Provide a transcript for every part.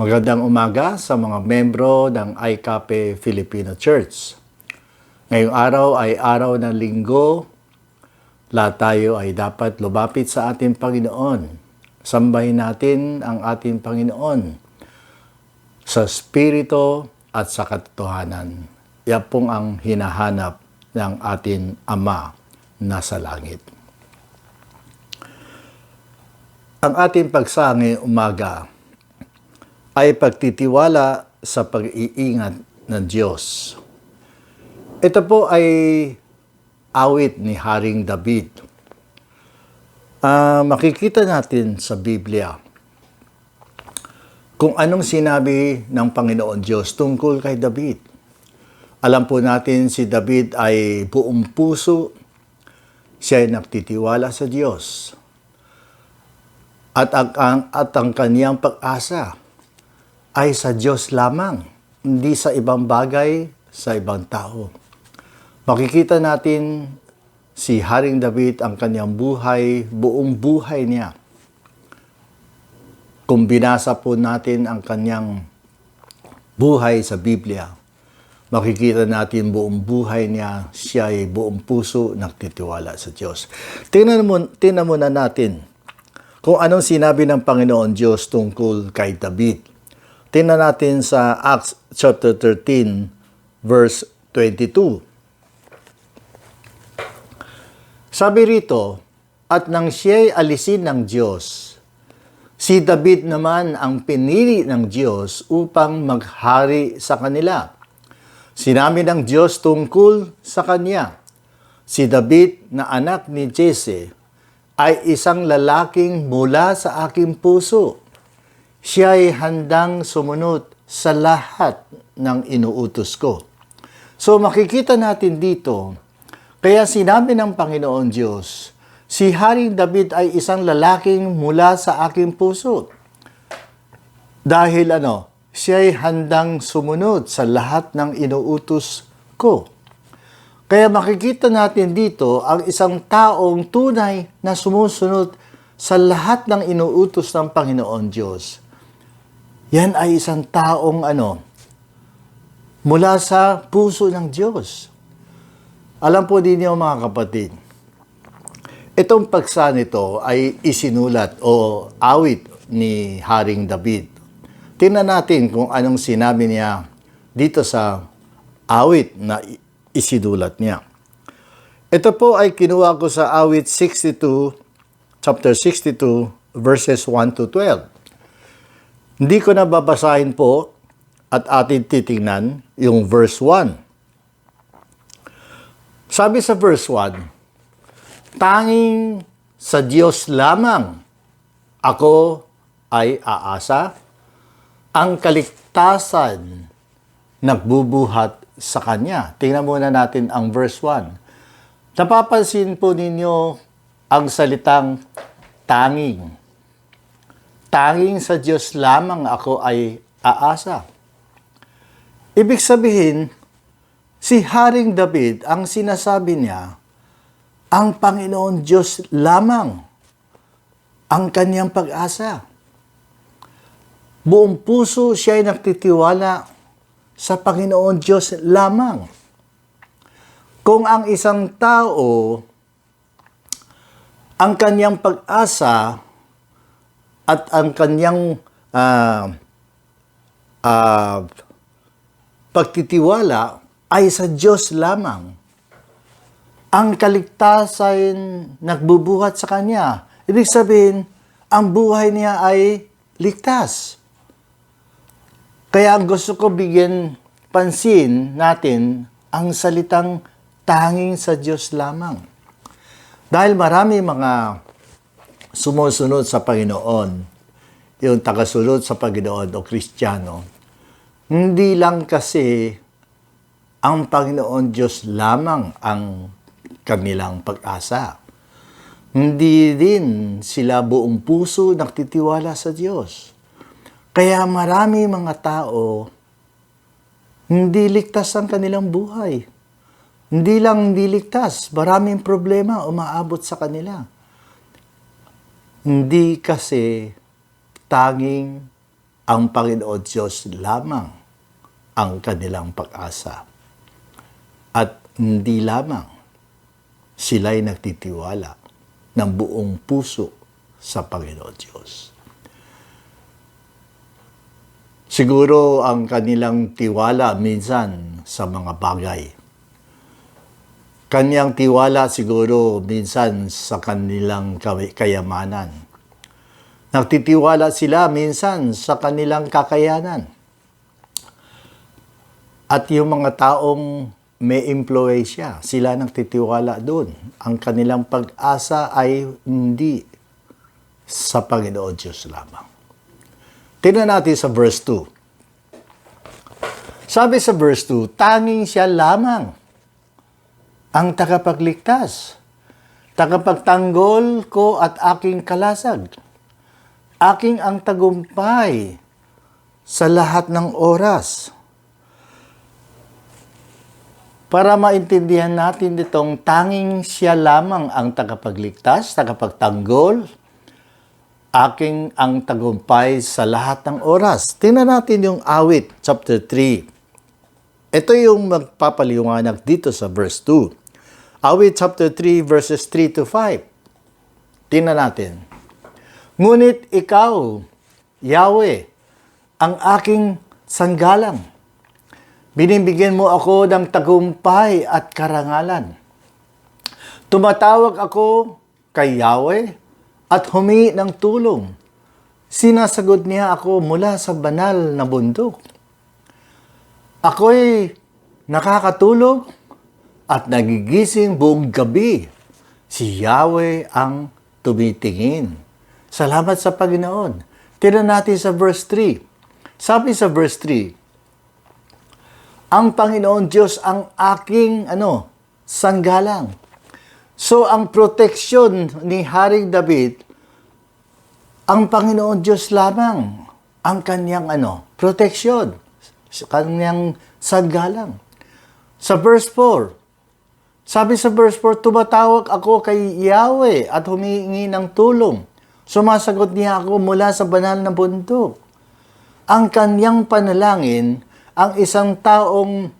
Magandang umaga sa mga membro ng ICAPE Filipino Church. Ngayong araw ay araw ng linggo. Lahat tayo ay dapat lumapit sa ating Panginoon. Sambahin natin ang ating Panginoon sa Espiritu at sa katotohanan. Yan pong ang hinahanap ng ating Ama na sa langit. Ang ating pagsangi umaga ay pagtitiwala sa pag-iingat ng Diyos. Ito po ay awit ni Haring David. Ah, makikita natin sa Biblia kung anong sinabi ng Panginoon Diyos tungkol kay David. Alam po natin si David ay buong puso, siya ay nagtitiwala sa Diyos. At ang, at ang kaniyang pag-asa ay sa Diyos lamang, hindi sa ibang bagay, sa ibang tao. Makikita natin si Haring David ang kanyang buhay, buong buhay niya. Kung binasa po natin ang kanyang buhay sa Biblia, makikita natin buong buhay niya, siya ay buong puso nagtitiwala sa Diyos. Tingnan, mo, tingnan muna natin kung anong sinabi ng Panginoon Diyos tungkol kay David. Tingnan natin sa Acts chapter 13 verse 22. Sabi rito, at nang siya'y alisin ng Diyos, si David naman ang pinili ng Diyos upang maghari sa kanila. Sinabi ng Diyos tungkol sa kanya, si David na anak ni Jesse ay isang lalaking mula sa aking puso. Siya ay handang sumunod sa lahat ng inuutos ko. So makikita natin dito, kaya sinabi ng Panginoon Diyos, si Haring David ay isang lalaking mula sa aking puso. Dahil ano, siya ay handang sumunod sa lahat ng inuutos ko. Kaya makikita natin dito ang isang taong tunay na sumusunod sa lahat ng inuutos ng Panginoon Diyos. Yan ay isang taong ano, mula sa puso ng Diyos. Alam po ninyo mga kapatid, itong pagsa nito ay isinulat o awit ni Haring David. Tingnan natin kung anong sinabi niya dito sa awit na isinulat niya. Ito po ay kinuha ko sa awit 62, chapter 62, verses 1 to 12. Hindi ko na babasahin po at atin titingnan yung verse 1. Sabi sa verse 1, Tanging sa Diyos lamang ako ay aasa, ang kaligtasan nagbubuhat sa Kanya. Tingnan muna natin ang verse 1. Napapansin po ninyo ang salitang tanging. Tanging sa Diyos lamang ako ay aasa. Ibig sabihin, si Haring David, ang sinasabi niya, ang Panginoon Diyos lamang ang kanyang pag-asa. Buong puso siya ay nagtitiwala sa Panginoon Diyos lamang. Kung ang isang tao, ang kanyang pag-asa at ang kanyang uh, uh, pagtitiwala ay sa Diyos lamang. Ang kaligtasan nagbubuhat sa Kanya. Ibig sabihin, ang buhay niya ay ligtas. Kaya ang gusto ko bigyan pansin natin ang salitang tanging sa Diyos lamang. Dahil marami mga sumusunod sa Panginoon, yung tagasunod sa Panginoon o Kristiyano, hindi lang kasi ang Panginoon Diyos lamang ang kanilang pag-asa. Hindi din sila buong puso nagtitiwala sa Diyos. Kaya marami mga tao, hindi ligtas ang kanilang buhay. Hindi lang hindi ligtas, maraming problema umaabot sa kanila. Hindi kasi tanging ang Panginoon Diyos lamang ang kanilang pag-asa. At hindi lamang sila'y nagtitiwala ng buong puso sa Panginoon Diyos. Siguro ang kanilang tiwala minsan sa mga bagay. Kanyang tiwala siguro minsan sa kanilang kayamanan. Nagtitiwala sila minsan sa kanilang kakayanan. At yung mga taong may impluensya, sila nagtitiwala doon. Ang kanilang pag-asa ay hindi sa Panginoon Diyos lamang. Tingnan natin sa verse 2. Sabi sa verse 2, tanging siya lamang ang tagapagligtas, tagapagtanggol ko at aking kalasag. Aking ang tagumpay sa lahat ng oras. Para maintindihan natin itong tanging siya lamang ang tagapagligtas, tagapagtanggol, aking ang tagumpay sa lahat ng oras. Tingnan natin yung awit, chapter 3. Ito yung magpapaliwanag dito sa verse 2. Awit chapter 3 verses 3 to 5. Tingnan natin. Ngunit ikaw, Yahweh, ang aking sanggalang. Binibigyan mo ako ng tagumpay at karangalan. Tumatawag ako kay Yahweh at humingi ng tulong. Sinasagot niya ako mula sa banal na bundok. Ako'y nakakatulog at nagigising buong gabi. Si Yahweh ang tumitingin. Salamat sa Panginoon. Tira natin sa verse 3. Sabi sa verse 3, Ang Panginoon Diyos ang aking ano, sanggalang. So ang proteksyon ni Haring David, ang Panginoon Diyos lamang ang kanyang ano, proteksyon, kanyang sanggalang. Sa verse 4, sabi sa verse 4, tumatawag ako kay Yahweh at humihingi ng tulong. Sumasagot niya ako mula sa banal na bundok. Ang kanyang panalangin, ang isang taong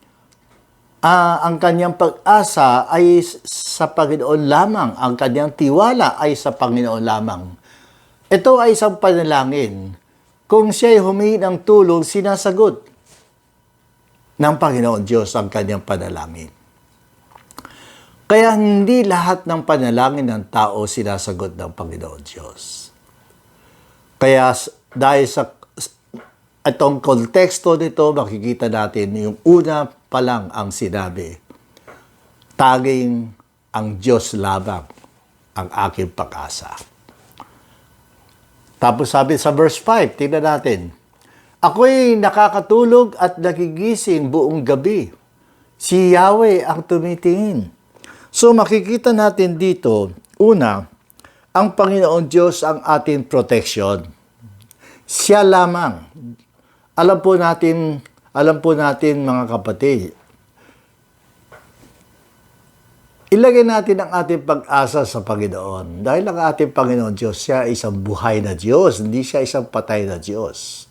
ah, ang kanyang pag-asa ay sa Panginoon lamang, ang kanyang tiwala ay sa Panginoon lamang. Ito ay isang panalangin. Kung siya ay humingi ng tulong, sinasagot ng Panginoon Diyos ang kanyang panalangin. Kaya hindi lahat ng panalangin ng tao sinasagot ng Panginoon Diyos. Kaya dahil sa itong konteksto nito, makikita natin yung una pa lang ang sinabi, taging ang Diyos lamang ang aking pag-asa. Tapos sabi sa verse 5, tingnan natin, Ako'y nakakatulog at nagigising buong gabi. Si Yahweh ang tumitingin. So makikita natin dito, una, ang Panginoon Diyos ang ating protection. Siya lamang. Alam po natin, alam po natin mga kapatid, ilagay natin ang ating pag-asa sa Panginoon. Dahil ang ating Panginoon Diyos, siya isang buhay na Diyos, hindi siya isang patay na Diyos.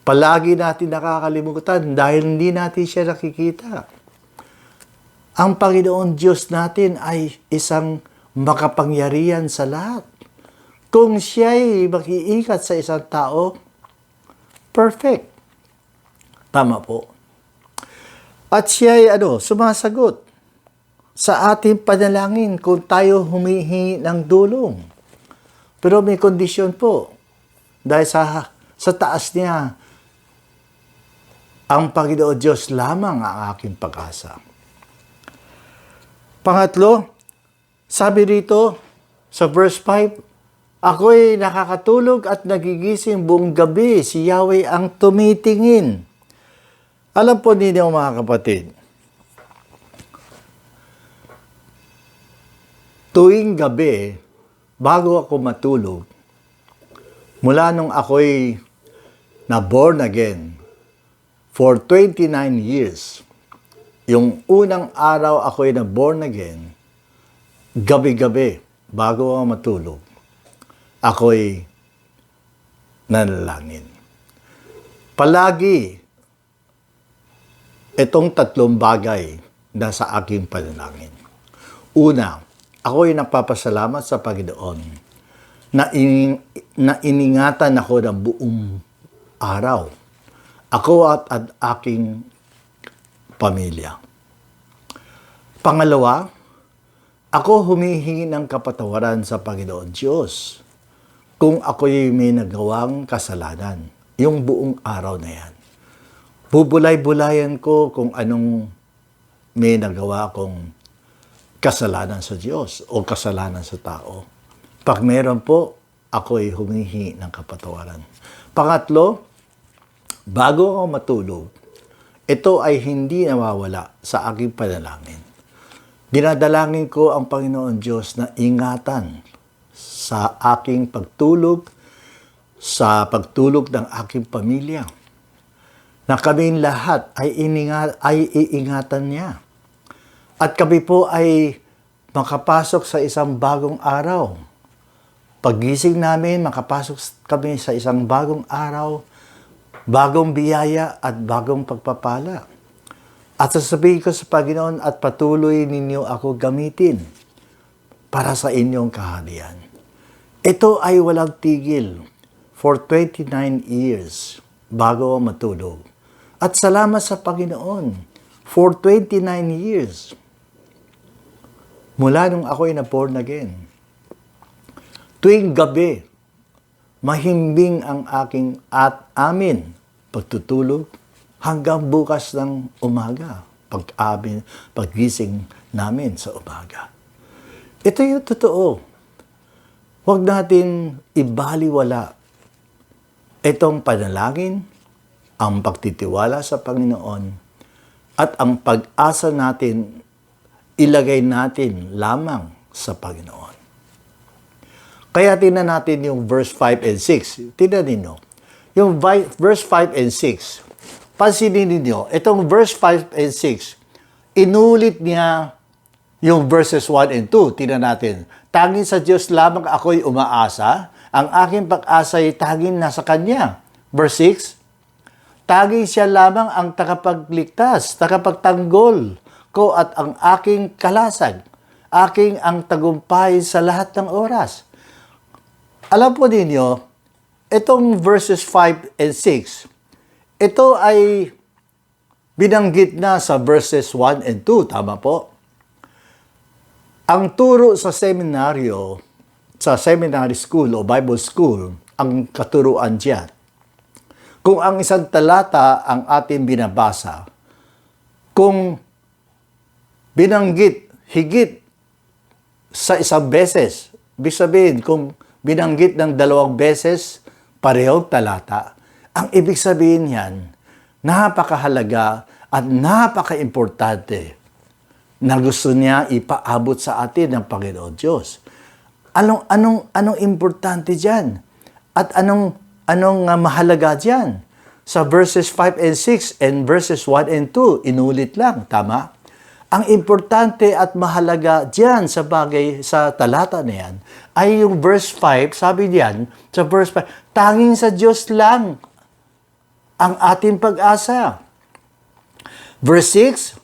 Palagi natin nakakalimutan dahil hindi natin siya nakikita. Ang Panginoon Diyos natin ay isang makapangyarihan sa lahat. Kung siya'y makiikat sa isang tao, perfect. Tama po. At siya'y ano, sumasagot sa ating panalangin kung tayo humihingi ng dulong. Pero may kondisyon po. Dahil sa, sa taas niya, ang Panginoon Diyos lamang ang aking pag-asa. Pangatlo, sabi rito sa verse 5, Ako'y nakakatulog at nagigising buong gabi. Si Yahweh ang tumitingin. Alam po ninyo mga kapatid, tuwing gabi, bago ako matulog, mula nung ako'y na born again, for 29 years, yung unang araw ako'y na born again, gabi-gabi, bago ako matulog, ako'y nanalangin. palagi itong tatlong bagay na sa aking panalangin. Una, ako ay nagpapasalamat sa Panginoon na, ining, na iningatan ako ng buong araw. Ako at, at aking pamilya. Pangalawa, ako humihingi ng kapatawaran sa Panginoon Diyos kung ako'y may nagawang kasalanan, yung buong araw na yan. Bubulay-bulayan ko kung anong may nagawa kong kasalanan sa Diyos o kasalanan sa tao. Pag meron po, ako'y humihingi ng kapatawaran. Pangatlo, bago ako matulog, ito ay hindi nawawala sa aking panalangin. Dinadalangin ko ang Panginoon Diyos na ingatan sa aking pagtulog, sa pagtulog ng aking pamilya, na kaming lahat ay, iningat, ay iingatan niya. At kami po ay makapasok sa isang bagong araw. Pagising namin, makapasok kami sa isang bagong araw, bagong biyaya at bagong pagpapala. At sasabihin ko sa Panginoon at patuloy ninyo ako gamitin para sa inyong kaharian. Ito ay walang tigil for 29 years bago ako matulog. At salamat sa Panginoon for 29 years mula nung ako'y na born again. Tuwing gabi, mahimbing ang aking at amin pagtutulog hanggang bukas ng umaga, pag amin, paggising namin sa umaga. Ito yung totoo. Huwag natin ibaliwala itong panalangin, ang pagtitiwala sa Panginoon, at ang pag-asa natin, ilagay natin lamang sa Panginoon. Kaya tingnan natin yung verse 5 and 6. Tingnan ninyo. Yung verse 5 and 6, pansinin ninyo, itong verse 5 and 6, inulit niya yung verses 1 and 2. Tingnan natin. Tanging sa Diyos lamang ako'y umaasa. Ang aking pag-asa ay tanging nasa Kanya. Verse 6, Tanging siya lamang ang takapagligtas, takapagtanggol ko at ang aking kalasag. Aking ang tagumpay sa lahat ng oras. Alam po ninyo, itong verses 5 and 6, ito ay binanggit na sa verses 1 and 2, tama po? Ang turo sa seminaryo, sa seminary school o Bible school, ang katuruan diyan. Kung ang isang talata ang ating binabasa, kung binanggit higit sa isang beses, ibig sabihin, kung binanggit ng dalawang beses, parehong talata, ang ibig sabihin yan, napakahalaga at napaka-importante na gusto niya ipaabot sa atin ng Panginoon Diyos. Anong anong anong importante diyan? At anong anong uh, mahalaga diyan? Sa verses 5 and 6 and verses 1 and 2, inulit lang, tama? Ang importante at mahalaga diyan sa bagay sa talata na yan ay yung verse 5, sabi diyan sa verse 5, tanging sa Diyos lang ang ating pag-asa. Verse 6,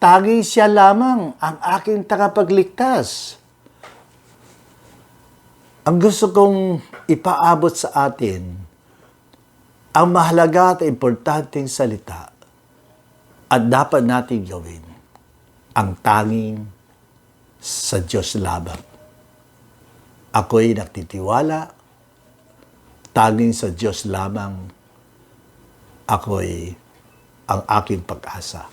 tanging siya lamang ang aking takapagligtas. Ang gusto kong ipaabot sa atin, ang mahalaga at importanteng salita at dapat natin gawin, ang tanging sa Diyos lamang. Ako'y nagtitiwala, tanging sa Diyos lamang, ako'y ang aking pag-asa.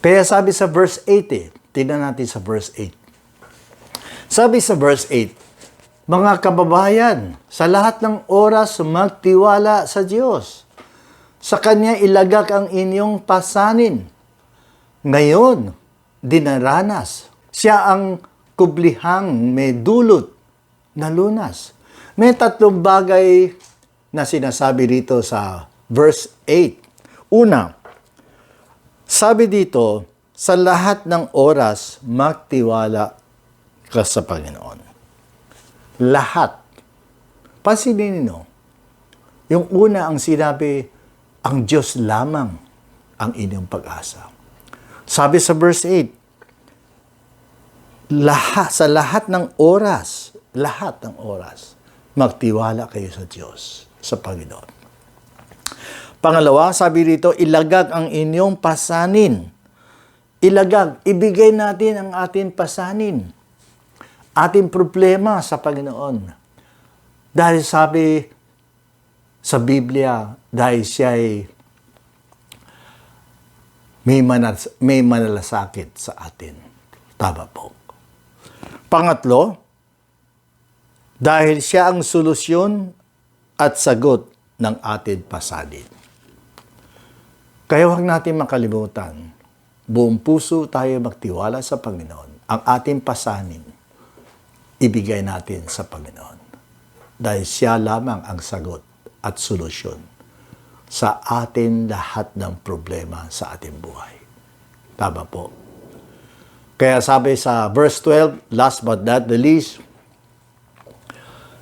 Kaya sabi sa verse 8 eh, tingnan natin sa verse 8. Sabi sa verse 8, Mga kababayan, sa lahat ng oras magtiwala sa Diyos. Sa Kanya ilagak ang inyong pasanin. Ngayon, dinaranas. Siya ang kublihang may dulot na lunas. May tatlong bagay na sinasabi dito sa verse 8. Una, sabi dito, sa lahat ng oras, magtiwala ka sa Panginoon. Lahat. Pansinin ninyo, Yung una ang sinabi, ang Diyos lamang ang inyong pag-asa. Sabi sa verse 8, lahat, sa lahat ng oras, lahat ng oras, magtiwala kayo sa Diyos, sa Panginoon. Pangalawa, sabi dito, ilagag ang inyong pasanin. Ilagag, ibigay natin ang ating pasanin. Ating problema sa Panginoon. Dahil sabi sa Biblia, dahil siya ay may, manas, may manalasakit sa atin. Tama po. Pangatlo, dahil siya ang solusyon at sagot ng ating pasanin. Kaya huwag natin makalimutan, buong puso tayo magtiwala sa Panginoon. Ang ating pasanin, ibigay natin sa Panginoon. Dahil siya lamang ang sagot at solusyon sa atin lahat ng problema sa ating buhay. Tama po. Kaya sabi sa verse 12, last but not the least,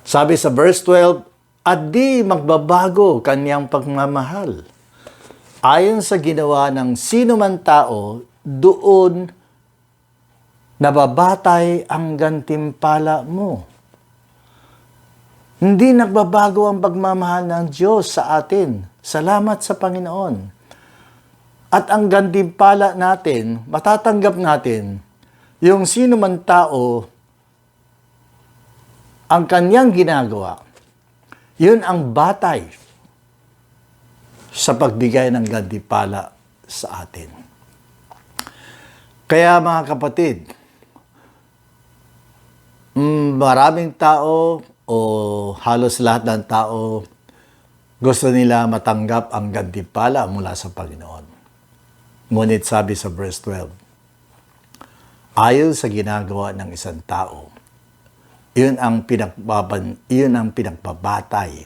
sabi sa verse 12, at di magbabago kanyang pagmamahal. Ayon sa ginawa ng sino man tao, doon nababatay ang gantimpala mo. Hindi nagbabago ang pagmamahal ng Diyos sa atin. Salamat sa Panginoon. At ang gantimpala natin, matatanggap natin, yung sino man tao, ang kanyang ginagawa, yun ang batay sa pagbigay ng gantimpala sa atin. Kaya mga kapatid, mm, maraming tao o halos lahat ng tao gusto nila matanggap ang gantimpala mula sa Panginoon. Ngunit sabi sa verse 12, ayon sa ginagawa ng isang tao, iyon ang pinagbaban, iyon ang pinagbabatay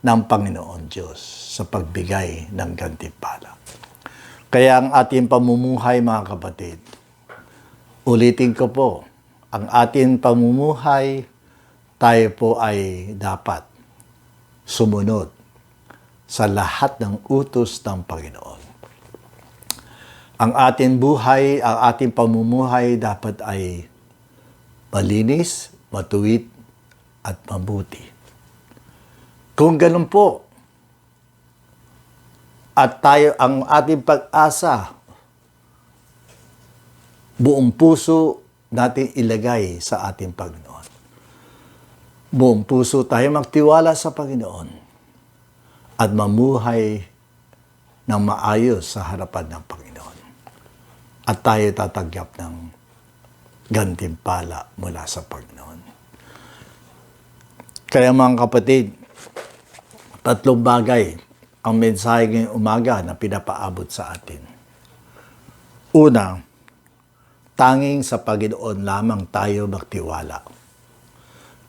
ng Panginoon Diyos sa pagbigay ng gantimpala. Kaya ang ating pamumuhay, mga kapatid, ulitin ko po, ang ating pamumuhay, tayo po ay dapat sumunod sa lahat ng utos ng Panginoon. Ang ating buhay, ang ating pamumuhay dapat ay malinis, matuwid, at mabuti. Kung ganun po, at tayo ang ating pag-asa, buong puso natin ilagay sa ating Panginoon. Buong puso tayo magtiwala sa Panginoon at mamuhay ng maayos sa harapan ng Panginoon. At tayo tatanggap ng gantimpala mula sa Panginoon. Kaya mga kapatid, tatlong bagay ang mensahe ngayong umaga na pinapaabot sa atin. Una, tanging sa Panginoon lamang tayo magtiwala.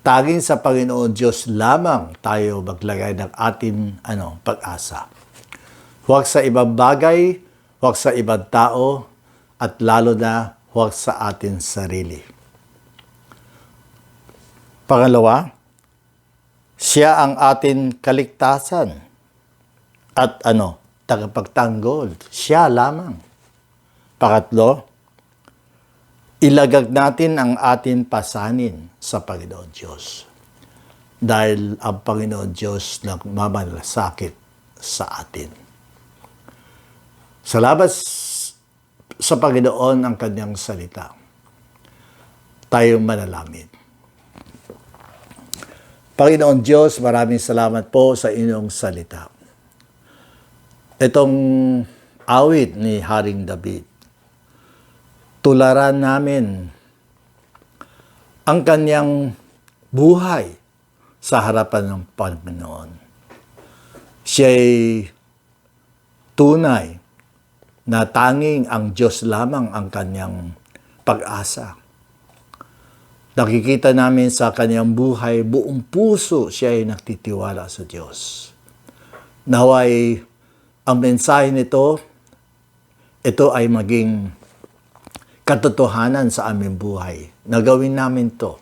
Tanging sa Panginoon Diyos lamang tayo maglagay ng ating ano, pag-asa. Huwag sa ibang bagay, huwag sa ibang tao, at lalo na huwag sa atin sarili. Pangalawa, siya ang ating kaligtasan at ano, tagapagtanggol. Siya lamang. Pangatlo, ilagag natin ang ating pasanin sa Panginoon Diyos. Dahil ang Panginoon Diyos nagmamalasakit sa atin. Salamat sa Panginoon ang kanyang salita. Tayong manalangin. Panginoon Diyos, maraming salamat po sa inyong salita. Itong awit ni Haring David, tularan namin ang kanyang buhay sa harapan ng Panginoon. Siya'y tunay na tanging ang Diyos lamang ang kanyang pag-asa. Nakikita namin sa kanyang buhay, buong puso siya ay nagtitiwala sa Diyos. Naway, ang mensahe nito, ito ay maging katotohanan sa aming buhay. Nagawin namin to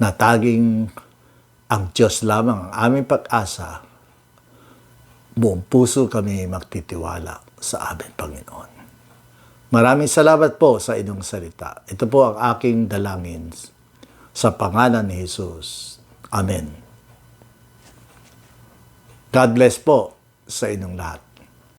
na taging ang Diyos lamang ang aming pag-asa, buong puso kami magtitiwala sa aming Panginoon. Maraming salamat po sa inyong salita. Ito po ang aking dalangin sa pangalan ni Jesus. Amen. God bless po sa inyong lahat.